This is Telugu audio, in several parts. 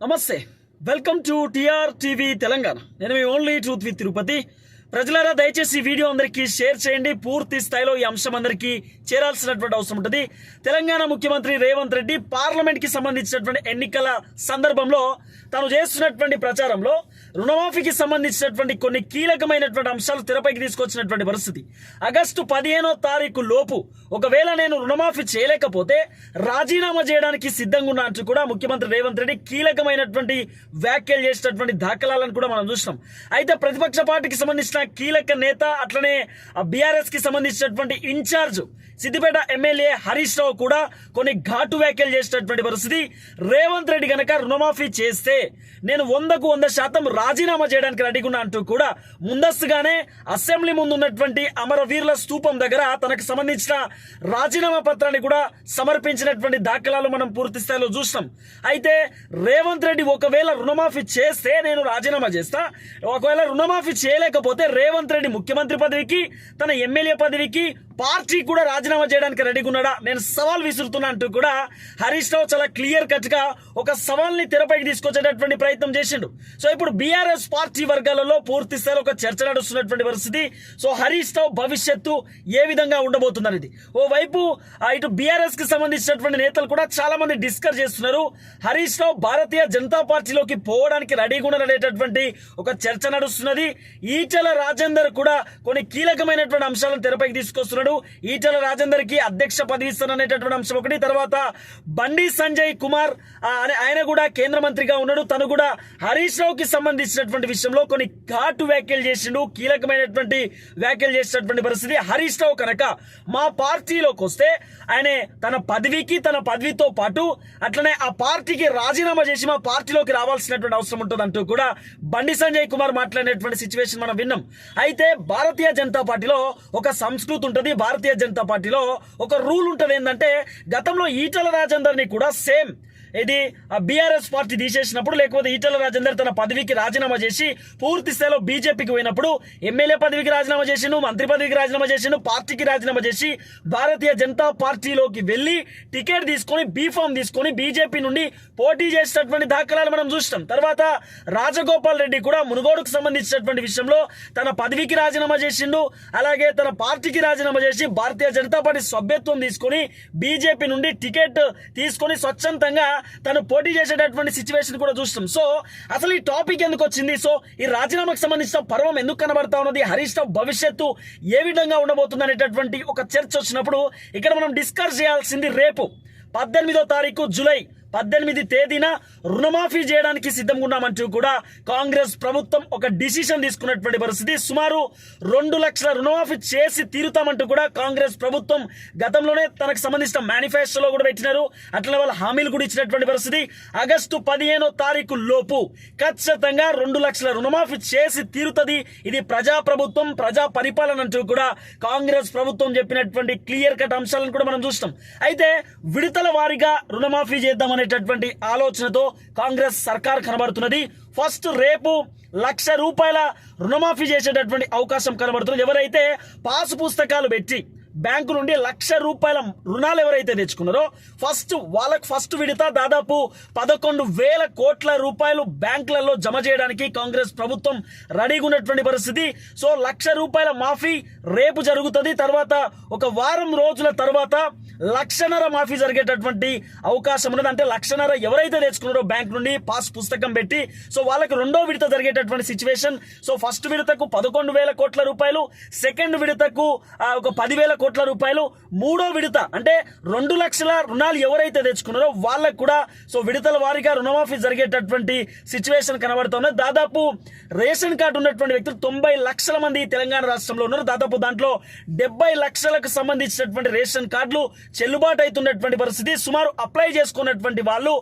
నమస్తే. Welcome to TR TV Telangana. నేను మీ ఓన్లీ ట్రూత్ విత్ తిరుపతి. ప్రజలారా దయచేసి ఈ వీడియో అందరికీ షేర్ చేయండి. పూర్తి స్థాయిలో ఈ అంశం అందరికీ చేరాల్సినటువంటి అవసరం ఉంటుంది. తెలంగాణ ముఖ్యమంత్రి రేవంత్ రెడ్డి పార్లమెంట్కి సంబంధించినటువంటి ఎన్నికల సందర్భంలో తాను చేస్తున్నటువంటి ప్రచారంలో రుణమాఫీకి సంబంధించినటువంటి కొన్ని కీలకమైనటువంటి అంశాలు తెరపైకి తీసుకొచ్చినటువంటి పరిస్థితి. ఆగస్టు పదిహేనో తారీఖు లోపు ఒకవేళ నేను రుణమాఫీ చేయలేకపోతే రాజీనామా చేయడానికి సిద్ధంగా ఉన్నా అంటూ కూడా ముఖ్యమంత్రి రేవంత్ రెడ్డి కీలకమైనటువంటి వ్యాఖ్యలు చేసినటువంటి దాఖలాలను కూడా మనం చూసినాం. అయితే ప్రతిపక్ష పార్టీకి సంబంధించిన కీలక నేత అట్లనే బీఆర్ఎస్కి సంబంధించినటువంటి ఇన్ఛార్జ్ సిద్దిపేట ఎమ్మెల్యే హరీష్ రావు కూడా కొన్ని ఘాటు వ్యాఖ్యలు చేసినటువంటి పరిస్థితి. రేవంత్ రెడ్డి గనక రుణమాఫీ చేస్తే నేను వందకు వంద శాతం రాజీనామా చేయడానికి రెడీగా అంటూ కూడా ముందస్తుగానే అసెంబ్లీ ముందు ఉన్నటువంటి అమరవీరుల స్తూపం దగ్గర తనకు సంబంధించిన రాజీనామా పత్రాన్ని కూడా సమర్పించినటువంటి దాఖలాలు మనం పూర్తి స్థాయిలో చూస్తాం. అయితే రేవంత్ రెడ్డి ఒకవేళ రుణమాఫీ చేస్తే నేను రాజీనామా చేస్తా. ఒకవేళ రుణమాఫీ చేయలేకపోతే రేవంత్ రెడ్డి ముఖ్యమంత్రి పదవికి తన ఎమ్మెల్యే పదవికి పార్టీ కూడా రాజీనామా చేయడానికి రెడీగా ఉన్నాడా నేను సవాల్ విసురుతున్నా అంటూ కూడా హరీష్ రావు చాలా క్లియర్ కట్గా ఒక సవాల్ని తెరపైకి తీసుకొచ్చేటటువంటి ప్రయత్నం చేసిండు. సో ఇప్పుడు బీఆర్ఎస్ పార్టీ వర్గాలలో పూర్తి స్థాయిలో ఒక చర్చ నడుస్తున్నటువంటి పరిస్థితి. సో హరీష్ రావు భవిష్యత్తు ఏ విధంగా ఉండబోతుంది అనేది ఓ వైపు ఇటు బీఆర్ఎస్కి సంబంధించినటువంటి నేతలు కూడా చాలా మంది డిస్కస్ చేస్తున్నారు. హరీష్ రావు భారతీయ జనతా పార్టీలోకి పోవడానికి రెడీగా ఉన్నాడనేటటువంటి ఒక చర్చ నడుస్తున్నది. ఈటల రాజేందర్ కూడా కొన్ని కీలకమైనటువంటి అంశాలను తెరపైకి తీసుకొస్తున్నాడు. ఈటెల రాజేందర్కి అధ్యక్ష పదవి ఇస్తాననేటటువంటి అంశం ఒకటి. తర్వాత బండి సంజయ్ కుమార్ ఆయన కూడా కేంద్ర మంత్రిగా ఉన్నాడు. తను కూడా హరీష్ రావుకి సంబంధించినటువంటి విషయంలో కొన్ని ఘాటు వ్యాఖ్యలు చేసిండు. కీలకమైనటువంటి వ్యాఖ్యలు చేసినటువంటి పరిస్థితి హరీష్ రావు కనుక మా పార్టీలోకి వస్తే ఆయన తన పదవికి తన పదవితో పాటు అట్లనే ఆ పార్టీకి రాజీనామా చేసి మా పార్టీలోకి రావాల్సినటువంటి అవసరం ఉంటుంది అంటూ కూడా బండి సంజయ్ కుమార్ మాట్లాడినటువంటి సిచ్యువేషన్ మనం విన్నాం. అయితే భారతీయ జనతా పార్టీలో ఒక సంస్కృతి ఉంటుంది. భారతీయ జనతా పార్టీలో ఒక రూల్ ఉంటుంది ఏంటంటే గతంలో ఈటల రాజేందర్ని కూడా సేమ్ ఇది బీఆర్ఎస్ పార్టీ తీసేసినప్పుడు లేకపోతే ఈటల రాజేందర్ తన పదవికి రాజీనామా చేసి పూర్తి స్థాయిలో బీజేపీకి పోయినప్పుడు ఎమ్మెల్యే పదవికి రాజీనామా చేసిండు మంత్రి పదవికి రాజీనామా చేసిండు పార్టీకి రాజీనామా చేసి భారతీయ జనతా పార్టీలోకి వెళ్ళి టికెట్ తీసుకొని బీఫామ్ తీసుకొని బీజేపీ నుండి పోటీ చేసినటువంటి దాఖలాలు మనం చూస్తాం తర్వాత రాజగోపాల్ రెడ్డి కూడా మునుగోడుకు సంబంధించినటువంటి విషయంలో తన పదవికి రాజీనామా చేసిండు అలాగే తన పార్టీకి రాజీనామా చేసి భారతీయ జనతా పార్టీ సభ్యత్వం తీసుకొని బీజేపీ నుండి టికెట్ తీసుకొని స్వచ్ఛందంగా తను పోటీ చేసేటటువంటి సిచ్యువేషన్ కూడా చూస్తాం సో అసలు ఈ టాపిక్ ఎందుకు వచ్చింది? సో ఈ రాజీనామాకు సంబంధించిన పర్వం ఎందుకు కనబడతా ఉన్నది? హరీష్ రావు భవిష్యత్తు ఏ విధంగా ఉండబోతుంది అనేటటువంటి ఒక చర్చ వచ్చినప్పుడు ఇక్కడ మనం డిస్కస్ చేయాల్సింది రేపు పద్దెనిమిదో తారీఖు జూలై పద్దెనిమిది తేదీన రుణమాఫీ చేయడానికి సిద్ధంగా ఉన్నామంటూ కూడా కాంగ్రెస్ ప్రభుత్వం ఒక డిసిషన్ తీసుకున్నటువంటి పరిస్థితి. సుమారు రెండు లక్షల రుణమాఫీ చేసి తీరుతామంటూ కూడా కాంగ్రెస్ ప్రభుత్వం గతంలోనే తనకు సంబంధించిన మేనిఫెస్టోలో కూడా పెట్టినారు. అట్లనే వాళ్ళ హామీలు కూడా ఇచ్చినటువంటి పరిస్థితి. ఆగస్టు పదిహేనో తారీఖు లోపు ఖచ్చితంగా రెండు లక్షల రుణమాఫీ చేసి తీరుతుంది. ఇది ప్రజా ప్రభుత్వం ప్రజా పరిపాలన అంటూ కూడా కాంగ్రెస్ ప్రభుత్వం చెప్పినటువంటి క్లియర్ కట్ అంశాలను కూడా మనం చూస్తాం. అయితే విడతల వారీగా రుణమాఫీ చేద్దామని అనేటటువంటి ఆలోచనతో కాంగ్రెస్ సర్కార్ కనబడుతున్నది. ఫస్ట్ రేపు లక్ష రూపాయల రుణమాఫీ చేసేటటువంటి అవకాశం కనబడుతుంది ఎవరైతే పాసు పుస్తకాలు పెట్టి బ్యాంకు నుండి లక్ష రూపాయల రుణాలు ఎవరైతే తెచ్చుకున్నారో ఫస్ట్ వాళ్ళకు ఫస్ట్ విడత దాదాపు పదకొండు వేల కోట్ల రూపాయలు బ్యాంకులలో జమ చేయడానికి కాంగ్రెస్ ప్రభుత్వం రెడీగా ఉన్నటువంటి పరిస్థితి. సో లక్ష రూపాయల మాఫీ రేపు జరుగుతుంది. తర్వాత ఒక వారం రోజుల తర్వాత లక్షన్నర మాఫీ జరిగేటటువంటి అవకాశం ఉన్నది. అంటే లక్షన్నర ఎవరైతే తెచ్చుకున్నారో బ్యాంక్ నుండి పాస్ పుస్తకం పెట్టి సో వాళ్ళకి రెండో విడత జరిగేటటువంటి సిచ్యువేషన్ సో ఫస్ట్ విడతకు పదకొండు వేల కోట్ల రూపాయలు సెకండ్ విడతకు ఒక పదివేల కోట్ల రూపాయలు మూడో విడత. అంటే రెండు లక్షల రుణాలు ఎవరైతే తెచ్చుకున్నారో వాళ్ళకు కూడా సో విడతల వారీగా రుణమాఫీ జరిగేటటువంటి సిచ్యువేషన్ కనబడుతున్నది దాదాపు రేషన్ కార్డు ఉన్నటువంటి వ్యక్తులు తొంభై లక్షల మంది తెలంగాణ రాష్ట్రంలో ఉన్నారు. దాదాపు దాంట్లో డెబ్బై లక్షలకు సంబంధించినటువంటి రేషన్ కార్డులు చెల్లుబాటు అవుతున్నటువంటి పరిస్థితి. సుమారు అప్లై చేసుకున్నటువంటి వాళ్ళు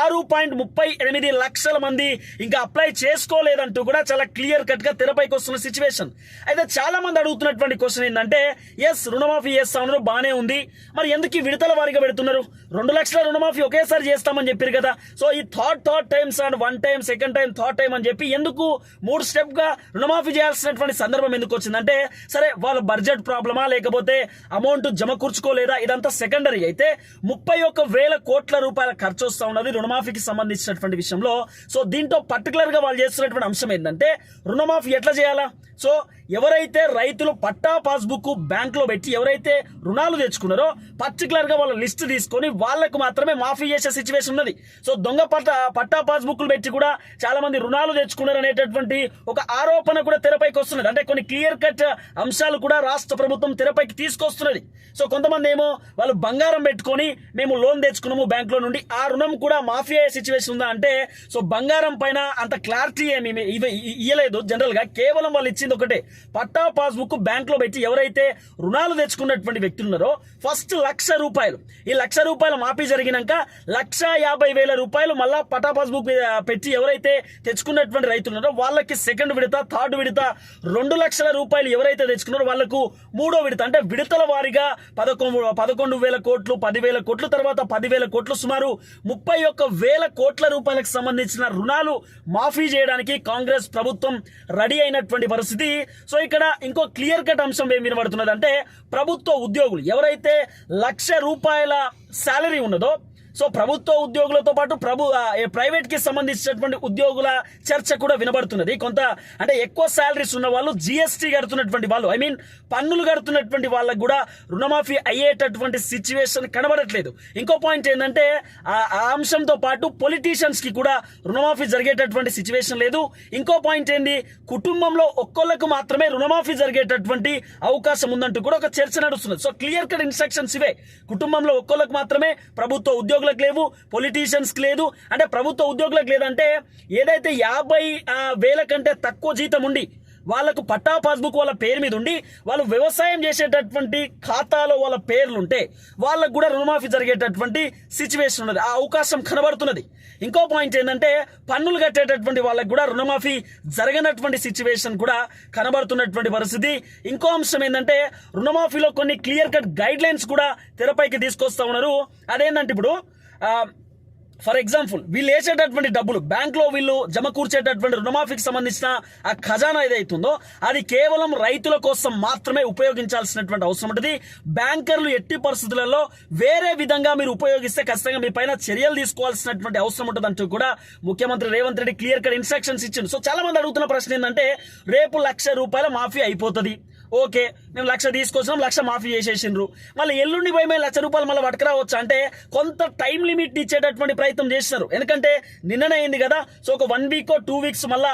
ఆరు పాయింట్ ముప్పై ఎనిమిది లక్షల మంది ఇంకా అప్లై చేసుకోలేదంటూ కూడా చాలా క్లియర్ కట్గా తెరపైకి వస్తున్న సిచ్యువేషన్ అయితే చాలా మంది అడుగుతున్నటువంటి క్వశ్చన్ ఏంటంటే ఎస్ రుణ రుణమాఫీ చేస్తామన్నారు బాగానే ఉంది. మరి ఎందుకు ఈ విడతల వారిగా పెడుతున్నారు? రెండు లక్షల రుణమాఫీ ఒకేసారి చేస్తామని చెప్పారు కదా. సో ఈ third third times and one time second time third time అని చెప్పి ఎందుకు మూడు స్టెప్గా రుణమాఫీ చేయాల్సినటువంటి సందర్భం ఎందుకు వచ్చిందంటే సరే వాళ్ళ బడ్జెట్ ప్రాబ్లమా లేకపోతే అమౌంట్ జమ కూర్చుకోలేదా? ఇదంతా సెకండరీ అయితే ముప్పై ఒక్క వేల కోట్ల రూపాయల ఖర్చు వస్తా ఉన్నది రుణమాఫీకి సంబంధించినటువంటి విషయంలో. సో దీంట్లో పర్టికులర్గా వాళ్ళు చేస్తున్నటువంటి అంశం ఏంటంటే రుణమాఫీ ఎట్లా చేయాలా? సో ఎవరైతే రైతులు పట్టా పాస్బుక్ బ్యాంకులో పెట్టి ఎవరైతే రుణాలు తెచ్చుకున్నారో పర్టికులర్గా వాళ్ళ లిస్ట్ తీసుకొని వాళ్ళకు మాత్రమే మాఫీ చేసే సిచ్యువేషన్ ఉన్నది. సో దొంగ పట్టా పట్టా పాస్బుక్లు పెట్టి కూడా చాలామంది రుణాలు తెచ్చుకున్నారు అనేటటువంటి ఒక ఆరోపణ కూడా తెరపైకి వస్తున్నది. అంటే కొన్ని క్లియర్ కట్ అంశాలు కూడా రాష్ట్ర ప్రభుత్వం తెరపైకి తీసుకొస్తున్నది. సో కొంతమంది ఏమో వాళ్ళు బంగారం పెట్టుకొని మేము లోన్ తెచ్చుకున్నాము బ్యాంకులో నుండి ఆ రుణం కూడా మాఫీ అయ్యే సిచ్యువేషన్ ఉందా అంటే సో బంగారం పైన అంత క్లారిటీ ఏమి ఇవ్వలేదు. జనరల్గా కేవలం వాళ్ళు ఇచ్చింది ఒకటే. పట్టా పాస్బుక్ బ్యాంక్లో పెట్టి ఎవరైతే రుణాలు తెచ్చుకున్నటువంటి వ్యక్తులు ఉన్నారో ఫస్ట్ లక్ష రూపాయలు. ఈ లక్ష రూపాయల మాఫీ జరిగినాక లక్ష యాభై వేల రూపాయలు మళ్ళా పట్టా పాస్బుక్ పెట్టి ఎవరైతే తెచ్చుకున్నటువంటి రైతులు ఉన్నారో వాళ్ళకి సెకండ్ విడత థర్డ్ విడత రెండు లక్షల రూపాయలు ఎవరైతే తెచ్చుకున్నారో వాళ్ళకు మూడో విడత. అంటే విడతల వారీగా పదకొండు పదకొండు వేల కోట్లు పదివేల కోట్లు తర్వాత పదివేల కోట్లు సుమారు ముప్పై ఒక్క వేల కోట్ల రూపాయలకు సంబంధించిన రుణాలు మాఫీ చేయడానికి కాంగ్రెస్ ప్రభుత్వం రెడీ అయినటువంటి పరిస్థితి. సో ఇక్కడ ఇంకో క్లియర్ కట్ అంశం ఏం వినబడుతున్నది అంటే ప్రభుత్వ ఉద్యోగులు ఎవరైతే లక్ష రూపాయల శాలరీ ఉన్నదో సో ప్రభుత్వ ఉద్యోగులతో పాటు ప్రభు ప్రైవేట్కి సంబంధించినటువంటి ఉద్యోగుల చర్చ కూడా వినబడుతున్నది. కొంత అంటే ఎక్కువ శాలరీస్ ఉన్న వాళ్ళు జిఎస్టీ కడుతున్నటువంటి వాళ్ళు ఐ మీన్ పన్నులు కడుతున్నటువంటి వాళ్ళకు కూడా రుణమాఫీ అయ్యేటటువంటి సిచ్యువేషన్ కనబడట్లేదు. ఇంకో పాయింట్ ఏంటంటే ఆ ఆ అంశంతో పాటు పొలిటీషియన్స్కి కూడా రుణమాఫీ జరిగేటటువంటి సిచ్యువేషన్ లేదు. ఇంకో పాయింట్ ఏంది కుటుంబంలో ఒక్కళ్ళకు మాత్రమే రుణమాఫీ జరిగేటటువంటి అవకాశం ఉందంటూ కూడా ఒక చర్చ నడుస్తుంది సో క్లియర్ కట్ ఇన్స్ట్రక్షన్స్ ఇవే. కుటుంబంలో ఒక్కొక్కలకు మాత్రమే ప్రభుత్వ ఉద్యోగులకు లేవు పొలిటీషియన్స్కి లేదు. అంటే ప్రభుత్వ ఉద్యోగులకు లేదంటే ఏదైతే యాభై వేల కంటే తక్కువ జీతం ఉండి వాళ్ళకు పట్టా పాస్బుక్ వాళ్ళ పేరు మీద ఉండి వాళ్ళు వ్యవసాయం చేసేటటువంటి ఖాతాలో వాళ్ళ పేర్లుంటే వాళ్ళకు కూడా రుణమాఫీ జరిగేటటువంటి సిచ్యువేషన్ ఉన్నది. ఆ అవకాశం కనబడుతున్నది. ఇంకో పాయింట్ ఏంటంటే పన్నులు కట్టేటటువంటి వాళ్ళకు కూడా రుణమాఫీ జరగనటువంటి సిచ్యువేషన్ కూడా కనబడుతున్నటువంటి పరిస్థితి. ఇంకో అంశం ఏంటంటే రుణమాఫీలో కొన్ని క్లియర్ కట్ గైడ్ లైన్స్ కూడా తెరపైకి తీసుకొస్తా ఉన్నారు. అదేంటంటే ఇప్పుడు ఫర్ ఎగ్జాంపుల్ వీళ్ళు వేసేటటువంటి డబ్బులు బ్యాంక్లో వీళ్ళు జమ కూర్చేటటువంటి రుణమాఫీకి సంబంధించిన ఆ ఖజానా ఏదైతుందో అది కేవలం రైతుల కోసం మాత్రమే ఉపయోగించాల్సినటువంటి అవసరం ఉంటుంది. బ్యాంకర్లు ఎట్టి పరిస్థితులలో వేరే విధంగా మీరు ఉపయోగిస్తే ఖచ్చితంగా మీ పైన చర్యలు తీసుకోవాల్సినటువంటి అవసరం ఉంటుంది అంటూ కూడా ముఖ్యమంత్రి Revanth Reddy clear cut instructions ఇచ్చింది సో చాలా మంది అడుగుతున్న ప్రశ్న ఏంటంటే రేపు లక్ష రూపాయల మాఫీ అయిపోతుంది. ఓకే మేము లక్ష తీసుకొచ్చినాం లక్ష మాఫీ చేసేసిండ్రు. మళ్ళీ ఎల్లుండి పోయి మేము లక్ష రూపాయలు మళ్ళీ పట్టుకురావచ్చు అంటే కొంత టైం లిమిట్ ఇచ్చేటటువంటి ప్రయత్నం చేస్తున్నారు ఎందుకంటే నిన్ననే అయింది కదా సో ఒక వన్ వీక్ టూ వీక్స్ మళ్ళీ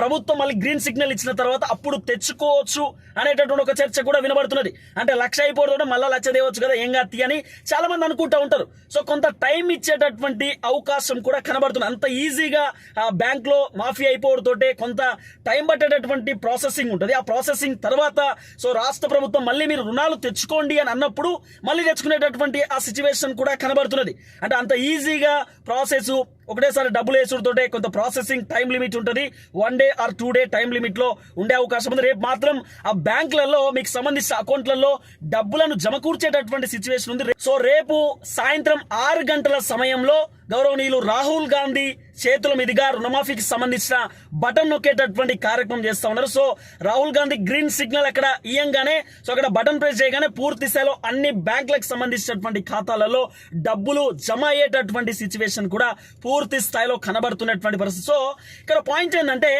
ప్రభుత్వం మళ్ళీ గ్రీన్ సిగ్నల్ ఇచ్చిన తర్వాత అప్పుడు తెచ్చుకోవచ్చు. అనేటటువంటి ఒక చర్చ కూడా వినబడుతున్నది. అంటే లక్ష అయిపోవడం మళ్ళీ లక్ష తేవచ్చు కదా ఏం కాదు అని చాలా మంది అనుకుంటా ఉంటారు. సో కొంత టైం ఇచ్చేటటువంటి అవకాశం కూడా కనబడుతుంది. అంత ఈజీగా బ్యాంక్లో మాఫీ అయిపోవడంతోటే కొంత టైం పట్టేటటువంటి ప్రాసెసింగ్ ఉంటుంది. ఆ ప్రాసెసింగ్ తర్వాత సో రాష్ట్ర ప్రభుత్వం మళ్ళీ మీరు రుణాలు తెచ్చుకోండి అని అన్నప్పుడు మళ్ళీ తెచ్చుకునేటటువంటి ఆ సిచ్యువేషన్ కూడా కనబడుతున్నది. అంటే అంత ఈజీగా ప్రాసెస్ ఒకటేసారి డబ్బులు వేసుడుతోటే కొంత ప్రాసెసింగ్ టైం లిమిట్ ఉంటుంది. One day or two day time లిమిట్లో ఉండే అవకాశం ఉంది. రేపు మాత్రం ఆ బ్యాంకులలో మీకు సంబంధించిన అకౌంట్లలో డబ్బులను జమకూర్చేటటువంటి సిచ్యువేషన్ ఉంది. సో రేపు సాయంత్రం ఆరు గంటల సమయంలో గౌరవనీయులు రాహుల్ గాంధీ చేతుల మీదుగా రుణమాఫీకి సంబంధించిన బటన్ నొక్కేటటువంటి కార్యక్రమం చేస్తా ఉన్నారు. So Rahul Gandhi green signal అక్కడ ఇయ్యంగానే సో అక్కడ బటన్ ప్రెస్ చేయగానే పూర్తి స్థాయిలో అన్ని బ్యాంకులకు సంబంధించినటువంటి ఖాతాలలో డబ్బులు జమ అయ్యేటటువంటి సిచ్యువేషన్ కూడా పూర్తి స్థాయిలో కనబడుతున్నటువంటి పరిస్థితి. సో ఇక్కడ పాయింట్ ఏంటంటే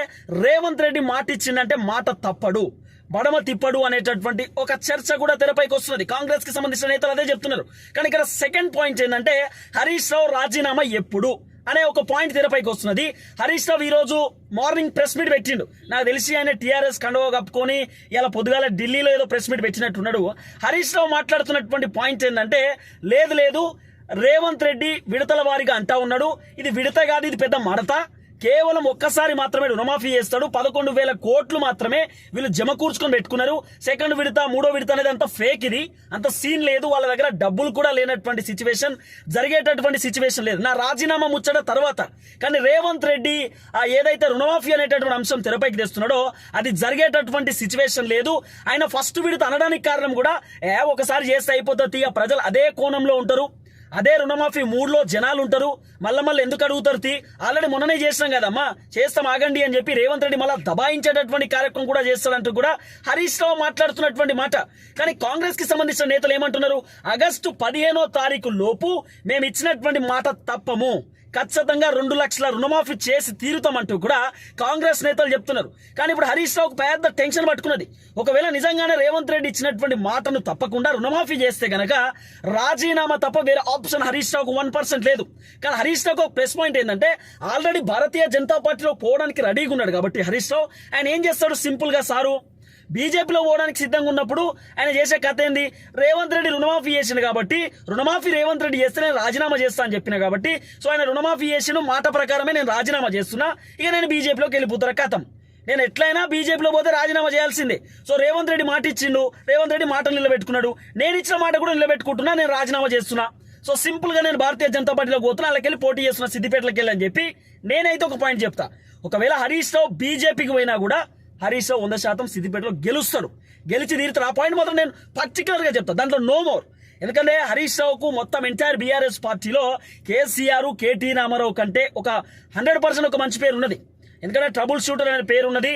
రేవంత్ రెడ్డి మాట ఇచ్చిందంటే మాట తప్పడు. బడమ తిప్పడు అనేటటువంటి ఒక చర్చ కూడా తెరపైకి వస్తున్నది. కాంగ్రెస్కి సంబంధించిన నేతలు అదే చెప్తున్నారు. కానీ ఇక్కడ సెకండ్ పాయింట్ ఏంటంటే హరీష్ రావు రాజీనామా ఎప్పుడు అనే ఒక పాయింట్ తెరపైకి వస్తున్నది. హరీష్ రావు ఈరోజు మార్నింగ్ ప్రెస్ మీట్ పెట్టిండు. నాకు తెలిసి ఆయన టీఆర్ఎస్ కండువా కప్పుకొని ఇలా పొద్దుగాల ఢిల్లీలో ఏదో ప్రెస్ మీట్ పెట్టినట్టున్నాడు. హరీష్ రావు మాట్లాడుతున్నటువంటి పాయింట్ ఏంటంటే లేదు లేదు రేవంత్ రెడ్డి విడతల వారిగా అంటా ఉన్నాడు. ఇది విడత కాదు ఇది పెద్ద మడత. కేవలం ఒక్కసారి మాత్రమే రుణమాఫీ చేస్తాడు. పదకొండు వేల కోట్లు మాత్రమే వీళ్ళు జమ కూర్చుకొని పెట్టుకున్నారు. సెకండ్ విడత మూడో విడత అనేది అంత ఫేక్ ఇది. అంత సీన్ లేదు. వాళ్ళ దగ్గర డబ్బులు కూడా లేనటువంటి సిచ్యువేషన్ జరిగేటటువంటి సిచ్యువేషన్ లేదు. నా రాజీనామా ముచ్చట తర్వాత. కానీ రేవంత్ రెడ్డి ఆ ఏదైతే రుణమాఫీ అనేటటువంటి అంశం తెరపైకి తెస్తున్నాడో అది జరిగేటటువంటి సిచ్యువేషన్ లేదు. ఆయన ఫస్ట్ విడత అనడానికి కారణం కూడా ఏ ఒకసారి చేస్తే అయిపోతుంది ఇక ప్రజలు అదే కోణంలో ఉంటారు. అదే రుణమాఫీ మూడులో జనాలు ఉంటారు మళ్ళీ మళ్ళీ ఎందుకు అడుగుతారు తీ? ఆల్రెడీ మొన్ననే చేసినాం కదమ్మా. చేస్తాం ఆగండి అని చెప్పి రేవంత్ రెడ్డి మళ్ళీ దబాయించేటటువంటి కార్యక్రమం కూడా చేస్తాడంటూ కూడా హరీష్ రావు మాట్లాడుతున్నటువంటి మాట. కానీ కాంగ్రెస్కి సంబంధించిన నేతలు ఏమంటున్నారు? ఆగస్టు పదిహేనో తారీఖు లోపు మేము ఇచ్చినటువంటి మాట తప్పము. ఖచ్చితంగా రెండు లక్షల రుణమాఫీ చేసి తీరుతామంటూ కూడా కాంగ్రెస్ నేతలు చెప్తున్నారు. కానీ ఇప్పుడు హరీష్ రావుకు పెద్ద టెన్షన్ పట్టుకున్నది. ఒకవేళ నిజంగానే రేవంత్ రెడ్డి ఇచ్చినటువంటి మాటను తప్పకుండా రుణమాఫీ చేస్తే గనక రాజీనామా తప్ప వేరే ఆప్షన్ హరీష్ రావుకు వన్ పర్సెంట్ లేదు. కానీ హరీష్ రావుకు ఒక ప్లస్ పాయింట్ ఏంటంటే ఆల్రెడీ భారతీయ జనతా పార్టీలో పోవడానికి రెడీగా ఉన్నాడు కాబట్టి హరీష్ రావు. ఆయన ఏం చేస్తాడు? సింపుల్గా సారు బీజేపీలో పోవడానికి సిద్ధంగా ఉన్నప్పుడు ఆయన చేసే కథ ఏంది? రేవంత్ రెడ్డి రుణమాఫీ చేసిండు కాబట్టి రుణమాఫీ రేవంత్ రెడ్డి చేస్తే నేను రాజీనామా చేస్తా అని చెప్పిన కాబట్టి సో ఆయన రుణమాఫీ చేసిన మాట ప్రకారమే నేను రాజీనామా చేస్తున్నా. ఇక నేను బీజేపీలోకి వెళ్ళిపోతారు? కథం. నేను ఎట్లయినా బీజేపీలో పోతే రాజీనామా చేయాల్సిందే. సో రేవంత్ రెడ్డి మాట ఇచ్చిండు రేవంత్ రెడ్డి మాటలు నిలబెట్టుకున్నాడు. నేను ఇచ్చిన మాట కూడా నిలబెట్టుకుంటున్నా నేను రాజీనామా చేస్తున్నా. సో సింపుల్గా నేను భారతీయ జనతా పార్టీలో పోతున్నా వాళ్ళకి వెళ్ళి పోటీ చేస్తున్నా సిద్దిపేటలోకి వెళ్ళి అని చెప్పి నేనైతే ఒక పాయింట్ చెప్తా. ఒకవేళ హరీష్ రావు బీజేపీకి పోయినా కూడా హరీష్ రావు వంద శాతం సిద్దిపేటలో గెలుస్తాడు. గెలిచి తీరుతాడు ఆ పాయింట్ మాత్రం నేను పర్టికులర్గా చెప్తాను దాంట్లో నో మోర్ ఎందుకంటే హరీష్ రావుకు మొత్తం ఎంటైర్ బీఆర్ఎస్ పార్టీలో కేసీఆర్ కేటీ రామారావు కంటే ఒక హండ్రెడ్ పర్సెంట్ ఒక మంచి పేరు ఉన్నది. ఎందుకంటే ట్రబుల్ షూటర్ అనే పేరు ఉన్నది.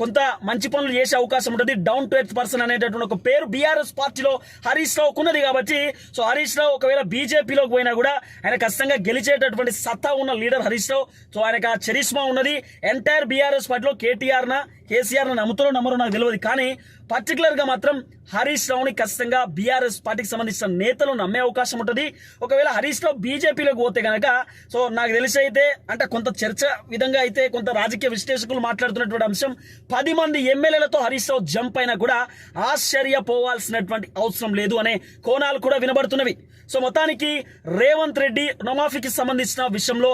కొంత మంచి పనులు చేసే అవకాశం ఉంటుంది. డౌన్ టు ఎర్త్ పర్సన్ అనేటటువంటి ఒక పేరు బీఆర్ఎస్ పార్టీలో హరీష్ రావుకు ఉన్నది కాబట్టి సో హరీష్ రావు ఒకవేళ బీజేపీలోకి పోయినా కూడా ఆయన ఖచ్చితంగా గెలిచేటటువంటి సత్తా ఉన్న లీడర్ హరీష్ రావు. సో ఆయనకు ఆ చరిష్మా ఉన్నది. ఎంటైర్ బీఆర్ఎస్ పార్టీలో కేటీఆర్ న కేసీఆర్ నమ్ముతారో నమ్మరో నాకు తెలియదు. కానీ పర్టికులర్గా మాత్రం హరీష్ రావుని ఖచ్చితంగా బీఆర్ఎస్ పార్టీకి సంబంధించిన నేతలు నమ్మే అవకాశం ఉంటుంది. ఒకవేళ హరీష్ రావు బీజేపీలోకి పోతే కనుక సో నాకు తెలిసి అయితే అంటే కొంత చర్చ విధంగా అయితే కొంత రాజకీయ విశ్లేషకులు మాట్లాడుతున్నటువంటి అంశం పది మంది ఎమ్మెల్యేలతో హరీష్ రావు జంప్ అయినా కూడా ఆశ్చర్యపోవాల్సినటువంటి అవసరం లేదు అనే కోణాలు కూడా వినబడుతున్నవి. సో మొత్తానికి రేవంత్ రెడ్డి రుణమాఫీకి సంబంధించిన విషయంలో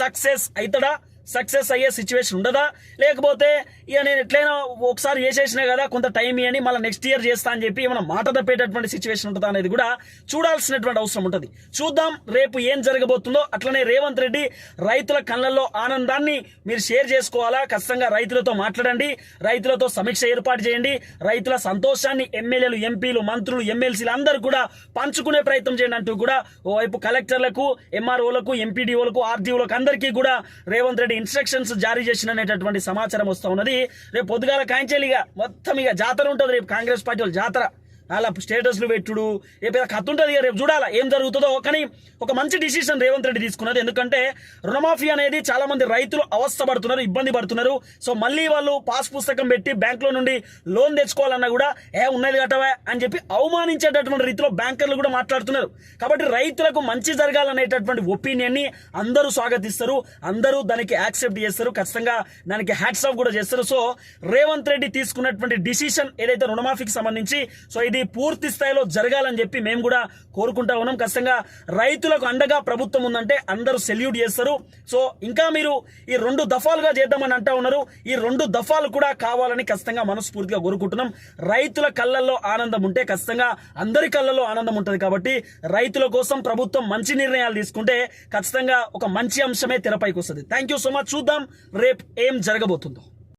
సక్సెస్ అవుతాడా సక్సెస్ అయ్యే సిచ్యువేషన్ ఉండదా? లేకపోతే ఇక నేను ఎట్లయినా ఒకసారి చేసేసినా కదా కొంత టైం ఇవ్వని మళ్ళీ నెక్స్ట్ ఇయర్ చేస్తా అని చెప్పి ఏమైనా మాట తప్పేటటువంటి సిచ్యువేషన్ ఉంటుందా అనేది కూడా చూడాల్సినటువంటి అవసరం ఉంటుంది. చూద్దాం రేపు ఏం జరగబోతుందో. అట్లనే రేవంత్ రెడ్డి రైతుల కళ్ళల్లో ఆనందాన్ని మీరు షేర్ చేసుకోవాలా? ఖచ్చితంగా రైతులతో మాట్లాడండి. రైతులతో సమీక్ష ఏర్పాటు చేయండి. రైతుల సంతోషాన్ని ఎమ్మెల్యేలు ఎంపీలు మంత్రులు ఎమ్మెల్సీలు అందరూ కూడా పంచుకునే ప్రయత్నం చేయండి అంటూ కూడా ఓవైపు కలెక్టర్లకు ఎంఆర్ఓలకు ఎంపీడీఓలకు ఆర్డీఓలకు అందరికీ కూడా రేవంత్ రెడ్డి ఇన్స్ట్రక్షన్స్ జారీ చేసిన అనేటటువంటి సమాచారం వస్తూ ఉన్నది. రేపు పొద్దుగాల కాంచెలిగా మొత్తం ఇక జాతర ఉంటుంది. రేపు కాంగ్రెస్ పార్టీ వాళ్ళు జాతర. అలా స్టేటస్లు పెట్టుడు. ఏ పెద్ద కథ ఉంటుంది రేపు చూడాలా ఏం జరుగుతుందో. కానీ ఒక మంచి డిసిషన్ రేవంత్ రెడ్డి తీసుకున్నది. ఎందుకంటే రుణమాఫీ అనేది చాలా మంది రైతులు అవస్థపడుతున్నారు ఇబ్బంది పడుతున్నారు. సో మళ్ళీ వాళ్ళు పాస్ పుస్తకం పెట్టి బ్యాంకులో నుండి లోన్ తెచ్చుకోవాలన్నా కూడా ఏ ఉన్నది కట్టవా అని చెప్పి అవమానించేటటువంటి రీతిలో బ్యాంకర్లు కూడా మాట్లాడుతున్నారు. కాబట్టి రైతులకు మంచి జరగాలనేటటువంటి ఒపీనియన్ని అందరూ స్వాగతిస్తారు. అందరూ దానికి యాక్సెప్ట్ చేస్తారు. ఖచ్చితంగా దానికి హ్యాట్స్ ఆఫ్ కూడా చేస్తారు. సో రేవంత్ రెడ్డి తీసుకున్నటువంటి డిసిషన్ ఏదైతే రుణమాఫీకి సంబంధించి సో ఇది ఇది పూర్తి స్థాయిలో జరగాలని చెప్పి మేము కూడా కోరుకుంటా ఉన్నాం. ఖచ్చితంగా రైతులకు అండగా ప్రభుత్వం ఉందంటే అందరూ సెల్యూట్ చేస్తారు. సో ఇంకా మీరు ఈ రెండు దఫాలుగా చేద్దామని అంటా ఉన్నారు. ఈ రెండు దఫాలు కూడా కావాలని ఖచ్చితంగా మనస్ఫూర్తిగా కోరుకుంటున్నాం. రైతుల కళ్ళల్లో ఆనందం ఉంటే ఖచ్చితంగా అందరి కళ్ళల్లో ఆనందం ఉంటుంది కాబట్టి రైతుల కోసం ప్రభుత్వం మంచి నిర్ణయాలు తీసుకుంటే ఖచ్చితంగా ఒక మంచి అంశమే తెరపైకి వస్తుంది. థ్యాంక్ యూ సో మచ్ చూద్దాం. రేపు ఏం జరగబోతుందో.